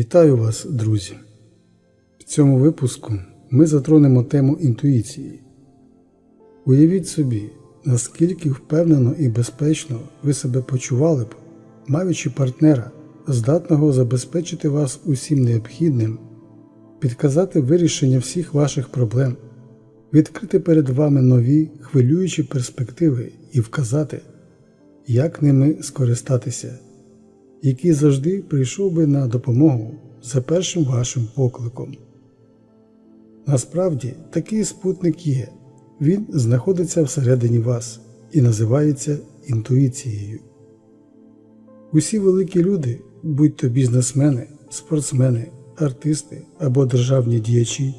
Вітаю вас, друзі! В цьому випуску ми затронемо тему інтуїції. Уявіть собі, наскільки впевнено і безпечно ви себе почували б, маючи партнера, здатного забезпечити вас усім необхідним, підказати вирішення всіх ваших проблем, відкрити перед вами нові хвилюючі перспективи і вказати, як ними скористатися який завжди прийшов би на допомогу за першим вашим покликом. Насправді такий спутник є, він знаходиться всередині вас і називається інтуїцією. Усі великі люди, будь то бізнесмени, спортсмени, артисти або державні діячі,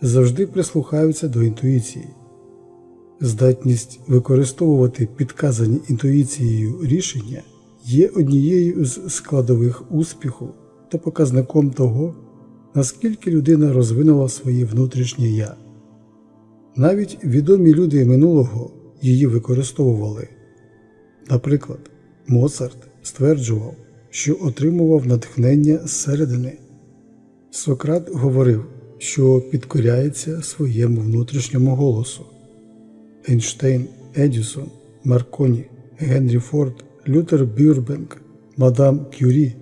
завжди прислухаються до інтуїції. Здатність використовувати підказані інтуїцією рішення є однією з складових успіху та показником того, наскільки людина розвинула своє внутрішнє я. Навіть відомі люди минулого її використовували. Наприклад, Моцарт стверджував, що отримував натхнення зсередини. Сократ говорив, що підкоряється своєму внутрішньому голосу. Ейнштейн, Едісон, Марконі, Генрі Форд Лютер Бюрбенк, Мадам Кюрі.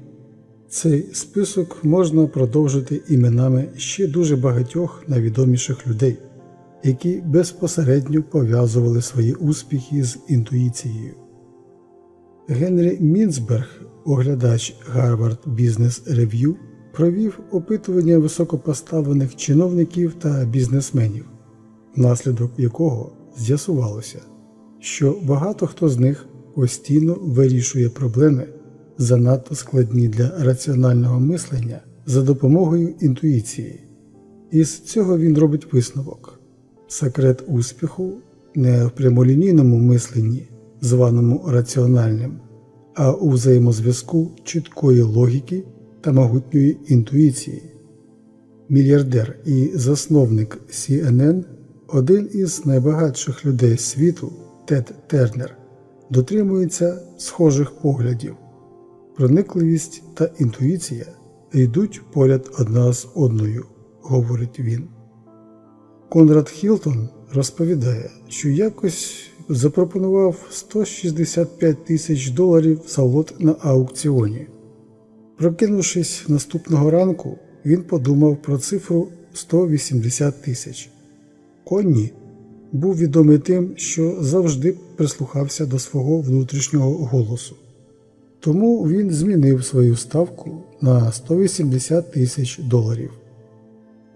Цей список можна продовжити іменами ще дуже багатьох найвідоміших людей, які безпосередньо пов'язували свої успіхи з інтуїцією. Генрі Мінцберг, оглядач Harvard Business Review, провів опитування високопоставлених чиновників та бізнесменів, внаслідок якого з'ясувалося, що багато хто з них постійно вирішує проблеми, занадто складні для раціонального мислення за допомогою інтуїції. Із цього він робить висновок. Секрет успіху не в прямолінійному мисленні, званому раціональним, а у взаємозв'язку чіткої логіки та могутньої інтуїції. Мільярдер і засновник CNN, один із найбагатших людей світу Тед Тернер, дотримується схожих поглядів. Проникливість та інтуїція йдуть поряд одна з одною, говорить він. Конрад Хілтон розповідає, що якось запропонував 165 тисяч доларів за лот на аукціоні. Прокинувшись наступного ранку, він подумав про цифру 180 тисяч. Конні був відомий тим, що завжди прислухався до свого внутрішнього голосу. Тому він змінив свою ставку на 180 тисяч доларів.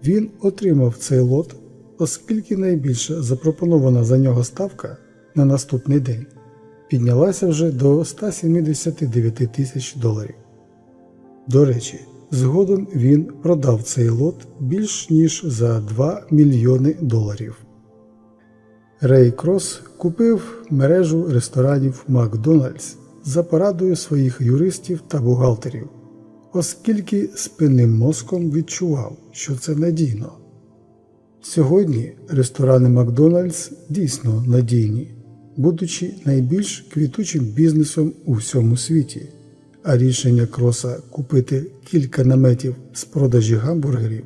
Він отримав цей лот, оскільки найбільша запропонована за нього ставка на наступний день піднялася вже до 179 тисяч доларів. До речі, згодом він продав цей лот більш ніж за 2 мільйони доларів. Рей Крос купив мережу ресторанів Макдональдс за порадою своїх юристів та бухгалтерів, оскільки спинним мозком відчував, що це надійно. Сьогодні ресторани Макдональдс дійсно надійні, будучи найбільш квітучим бізнесом у всьому світі, а рішення Кроса купити кілька наметів з продажі гамбургерів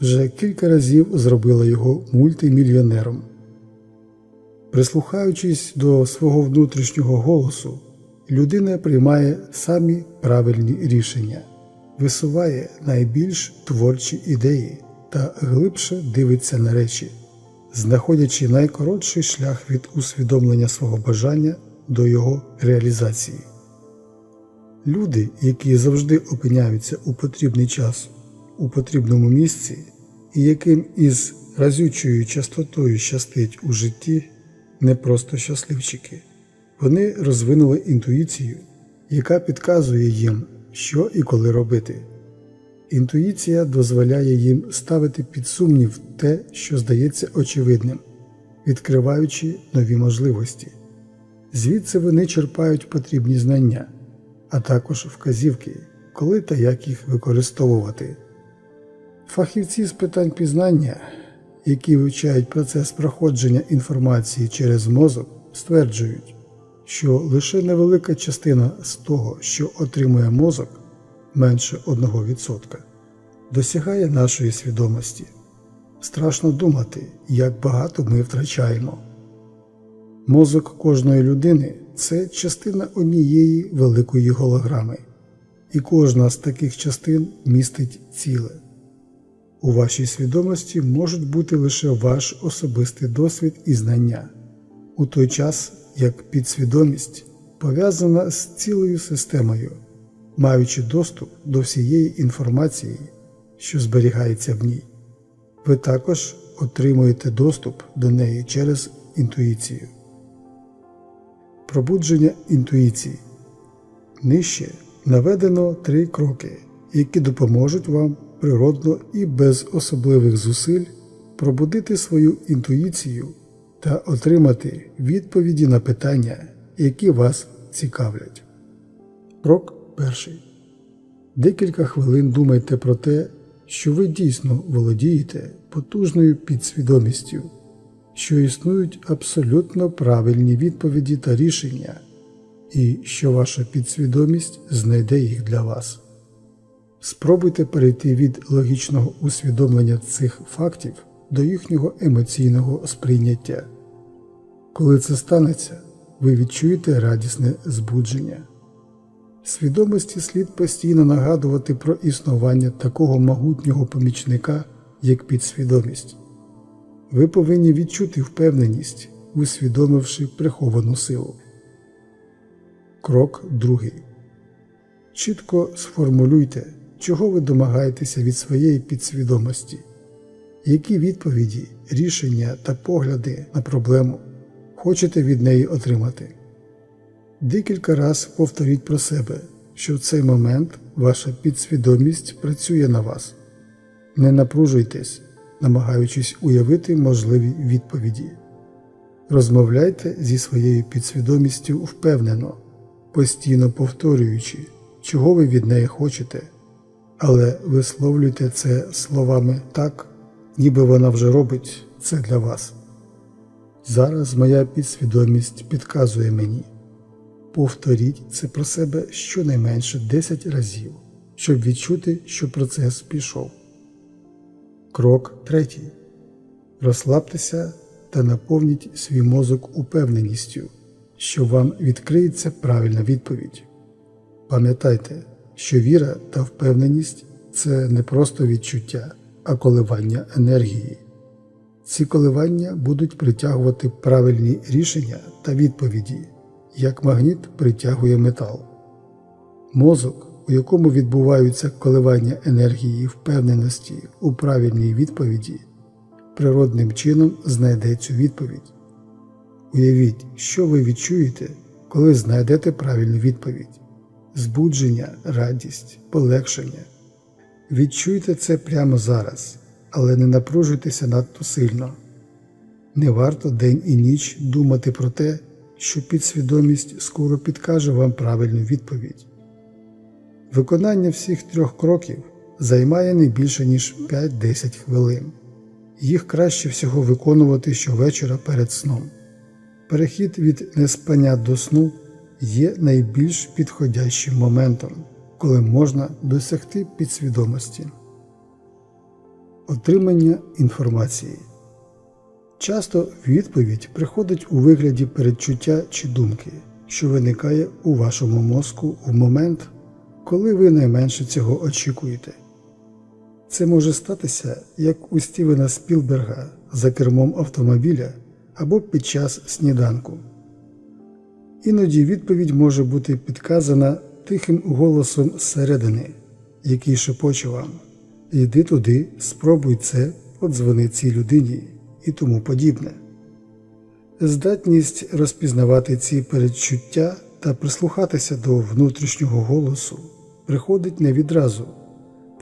вже кілька разів зробило його мультимільйонером. Прислухаючись до свого внутрішнього голосу, людина приймає самі правильні рішення, висуває найбільш творчі ідеї та глибше дивиться на речі, знаходячи найкоротший шлях від усвідомлення свого бажання до його реалізації. Люди, які завжди опиняються у потрібний час у потрібному місці, і яким із разючою частотою щастить у житті не просто щасливчики. Вони розвинули інтуїцію, яка підказує їм, що і коли робити. Інтуїція дозволяє їм ставити під сумнів те, що здається очевидним, відкриваючи нові можливості. Звідси вони черпають потрібні знання, а також вказівки, коли та як їх використовувати. Фахівці з питань пізнання які вивчають процес проходження інформації через мозок, стверджують, що лише невелика частина з того, що отримує мозок, менше 1%, досягає нашої свідомості. Страшно думати, як багато ми втрачаємо. Мозок кожної людини це частина однієї великої голограми, і кожна з таких частин містить ціле. У вашій свідомості можуть бути лише ваш особистий досвід і знання, у той час як підсвідомість пов'язана з цілою системою, маючи доступ до всієї інформації, що зберігається в ній. Ви також отримуєте доступ до неї через інтуїцію. Пробудження інтуїції. Нижче наведено три кроки, які допоможуть вам природно і без особливих зусиль пробудити свою інтуїцію та отримати відповіді на питання, які вас цікавлять. Крок перший. Декілька хвилин думайте про те, що ви дійсно володієте потужною підсвідомістю, що існують абсолютно правильні відповіді та рішення, і що ваша підсвідомість знайде їх для вас. Спробуйте перейти від логічного усвідомлення цих фактів до їхнього емоційного сприйняття. Коли це станеться, ви відчуєте радісне збудження. Свідомості слід постійно нагадувати про існування такого могутнього помічника, як підсвідомість. Ви повинні відчути впевненість, усвідомивши приховану силу. Крок другий. Чітко сформулюйте, чого ви домагаєтеся від своєї підсвідомості, які відповіді, рішення та погляди на проблему хочете від неї отримати. Декілька раз повторіть про себе, що в цей момент ваша підсвідомість працює на вас. Не напружуйтесь, намагаючись уявити можливі відповіді. Розмовляйте зі своєю підсвідомістю впевнено, постійно повторюючи, чого ви від неї хочете, але висловлюйте це словами так, ніби вона вже робить це для вас. Зараз моя підсвідомість підказує мені. Повторіть це про себе щонайменше 10 разів, щоб відчути, що процес пішов. Крок третій. Розслабтеся та наповніть свій мозок упевненістю, що вам відкриється правильна відповідь. Пам'ятайте, що віра та впевненість це не просто відчуття, а коливання енергії. Ці коливання будуть притягувати правильні рішення та відповіді, як магніт притягує метал. Мозок, у якому відбуваються коливання енергії впевненості у правильній відповіді, природним чином знайде цю відповідь. Уявіть, що ви відчуєте, коли знайдете правильну відповідь збудження, радість, полегшення. Відчуйте це прямо зараз, але не напружуйтеся надто сильно. Не варто день і ніч думати про те, що підсвідомість скоро підкаже вам правильну відповідь. Виконання всіх трьох кроків займає не більше ніж 5-10 хвилин. Їх краще всього виконувати щовечора перед сном. Перехід від неспання до сну є найбільш підходящим моментом, коли можна досягти підсвідомості. Отримання інформації часто відповідь приходить у вигляді передчуття чи думки, що виникає у вашому мозку в момент, коли ви найменше цього очікуєте. Це може статися як у Стівена Спілберга за кермом автомобіля або під час сніданку. Іноді відповідь може бути підказана тихим голосом зсередини, який шепоче вам Йди туди, спробуй це, подзвони цій людині і тому подібне. Здатність розпізнавати ці передчуття та прислухатися до внутрішнього голосу приходить не відразу,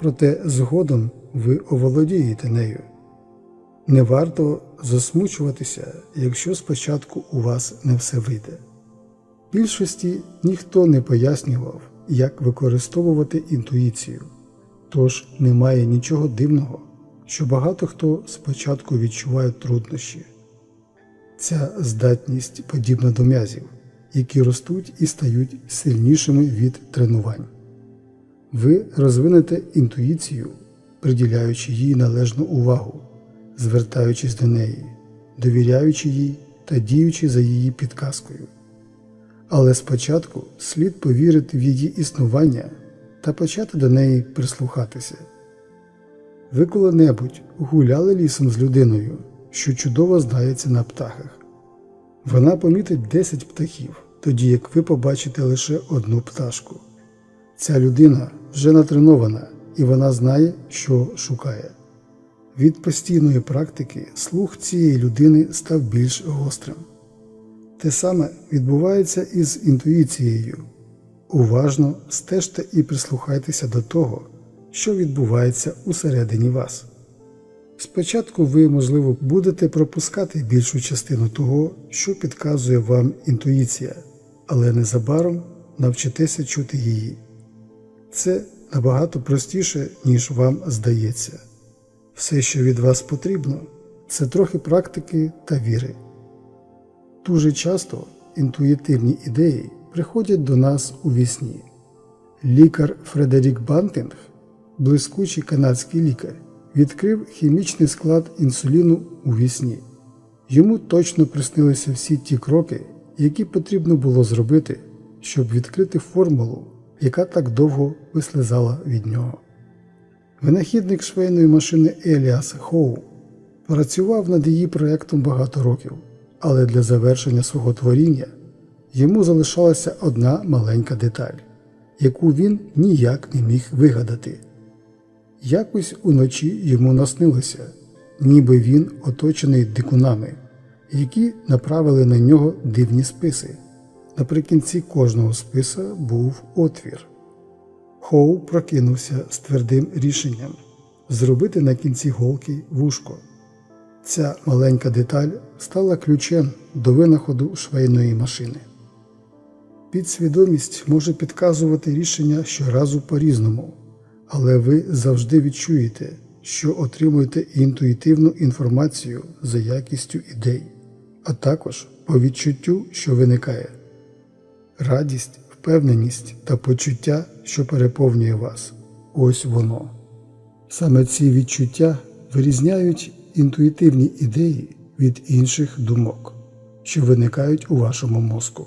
проте згодом ви оволодієте нею. Не варто засмучуватися, якщо спочатку у вас не все вийде. Більшості ніхто не пояснював, як використовувати інтуїцію, тож немає нічого дивного, що багато хто спочатку відчуває труднощі. Ця здатність подібна до м'язів, які ростуть і стають сильнішими від тренувань. ви розвинете інтуїцію, приділяючи їй належну увагу, звертаючись до неї, довіряючи їй та діючи за її підказкою. Але спочатку слід повірити в її існування та почати до неї прислухатися. Ви коли-небудь гуляли лісом з людиною, що чудово знається на птахах. Вона помітить 10 птахів, тоді як ви побачите лише одну пташку. Ця людина вже натренована і вона знає, що шукає. Від постійної практики слух цієї людини став більш гострим. Те саме відбувається із інтуїцією. Уважно стежте і прислухайтеся до того, що відбувається усередині вас. Спочатку ви, можливо, будете пропускати більшу частину того, що підказує вам інтуїція, але незабаром навчитеся чути її. Це набагато простіше, ніж вам здається. Все, що від вас потрібно, це трохи практики та віри. Дуже часто інтуїтивні ідеї приходять до нас у вісні. Лікар Фредерік Бантинг, блискучий канадський лікар, відкрив хімічний склад інсуліну у вісні. Йому точно приснилися всі ті кроки, які потрібно було зробити, щоб відкрити формулу, яка так довго вислизала від нього. Винахідник швейної машини Еліас Хоу працював над її проєктом багато років, але для завершення свого творіння йому залишалася одна маленька деталь, яку він ніяк не міг вигадати. Якось уночі йому наснилося, ніби він оточений дикунами, які направили на нього дивні списи. Наприкінці кожного списа був отвір. Хоу прокинувся з твердим рішенням зробити на кінці голки вушко. Ця маленька деталь стала ключем до винаходу швейної машини. Підсвідомість може підказувати рішення щоразу по-різному, але ви завжди відчуєте, що отримуєте інтуїтивну інформацію за якістю ідей, а також по відчуттю, що виникає. Радість, впевненість та почуття, що переповнює вас ось воно. Саме ці відчуття вирізняють інтуїтивні ідеї від інших думок, що виникають у вашому мозку.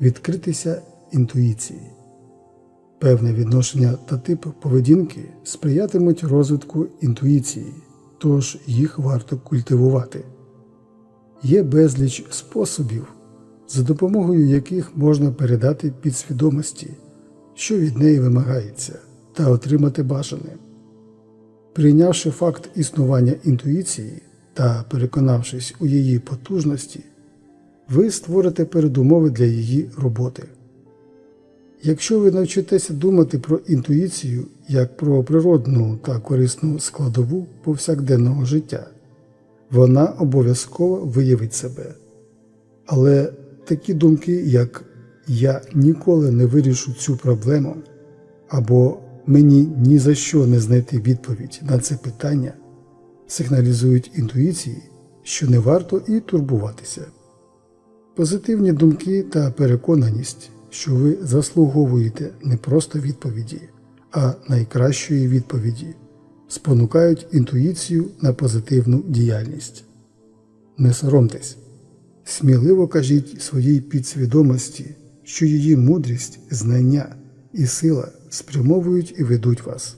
Відкритися інтуїції. Певне відношення та тип поведінки сприятимуть розвитку інтуїції, тож їх варто культивувати. Є безліч способів, за допомогою яких можна передати підсвідомості, що від неї вимагається, та отримати бажане. Прийнявши факт існування інтуїції та переконавшись у її потужності, ви створите передумови для її роботи. Якщо ви навчитеся думати про інтуїцію як про природну та корисну складову повсякденного життя, вона обов'язково виявить себе. Але такі думки, як Я ніколи не вирішу цю проблему, або Мені ні за що не знайти відповідь на це питання, сигналізують інтуїції, що не варто і турбуватися. Позитивні думки та переконаність, що ви заслуговуєте не просто відповіді, а найкращої відповіді, спонукають інтуїцію на позитивну діяльність. Не соромтесь, сміливо кажіть своїй підсвідомості, що її мудрість, знання і сила спрямовують і ведуть вас.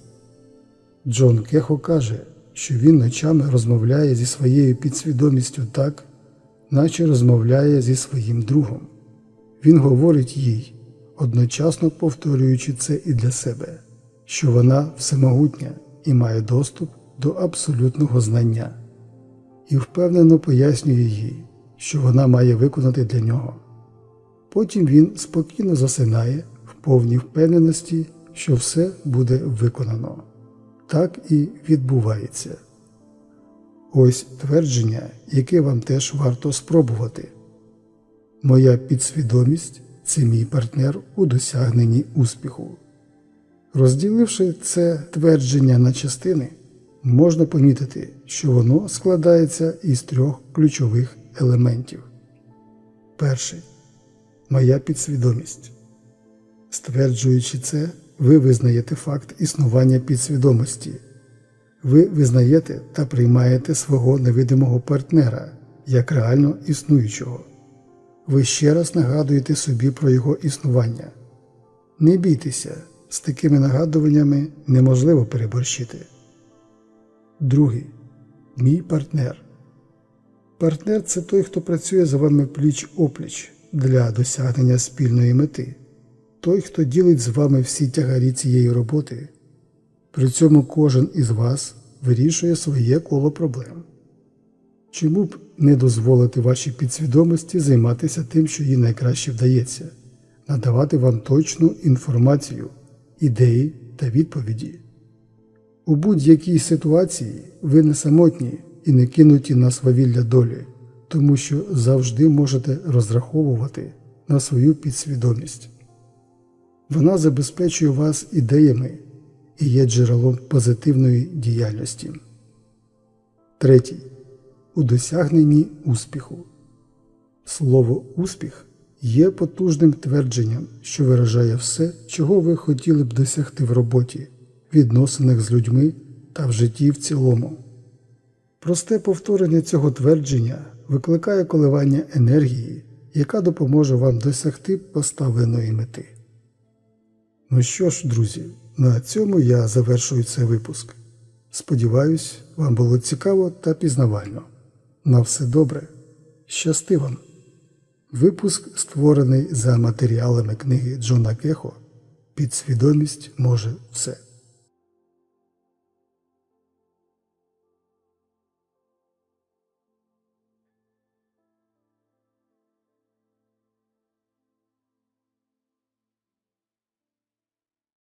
Джон Кехо каже, що він ночами розмовляє зі своєю підсвідомістю так, наче розмовляє зі своїм другом. Він говорить їй, одночасно повторюючи це і для себе, що вона всемогутня і має доступ до абсолютного знання, і впевнено пояснює їй, що вона має виконати для нього. Потім він спокійно засинає в повній впевненості, що все буде виконано. Так і відбувається. Ось твердження, яке вам теж варто спробувати. Моя підсвідомість це мій партнер у досягненні успіху. Розділивши це твердження на частини, можна помітити, що воно складається із трьох ключових елементів. Перший моя підсвідомість. Стверджуючи це, ви визнаєте факт існування підсвідомості. Ви визнаєте та приймаєте свого невидимого партнера як реально існуючого. Ви ще раз нагадуєте собі про його існування. Не бійтеся, з такими нагадуваннями неможливо переборщити. Другий. Мій партнер. Партнер це той, хто працює з вами пліч опліч для досягнення спільної мети, той, хто ділить з вами всі тягарі цієї роботи. При цьому кожен із вас вирішує своє коло проблем. Чому б не дозволити вашій підсвідомості займатися тим, що їй найкраще вдається, надавати вам точну інформацію, ідеї та відповіді? У будь-якій ситуації ви не самотні і не кинуті на свавілля долі, тому що завжди можете розраховувати на свою підсвідомість. Вона забезпечує вас ідеями і є джерелом позитивної діяльності. Третій. У досягненні успіху. Слово успіх є потужним твердженням, що виражає все, чого ви хотіли б досягти в роботі, відносинах з людьми та в житті в цілому. Просте повторення цього твердження викликає коливання енергії, яка допоможе вам досягти поставленої мети. Ну що ж, друзі, на цьому я завершую цей випуск. Сподіваюсь, вам було цікаво та пізнавально. На все добре. Щасти вам! Випуск створений за матеріалами книги Джона Кехо Підсвідомість може все.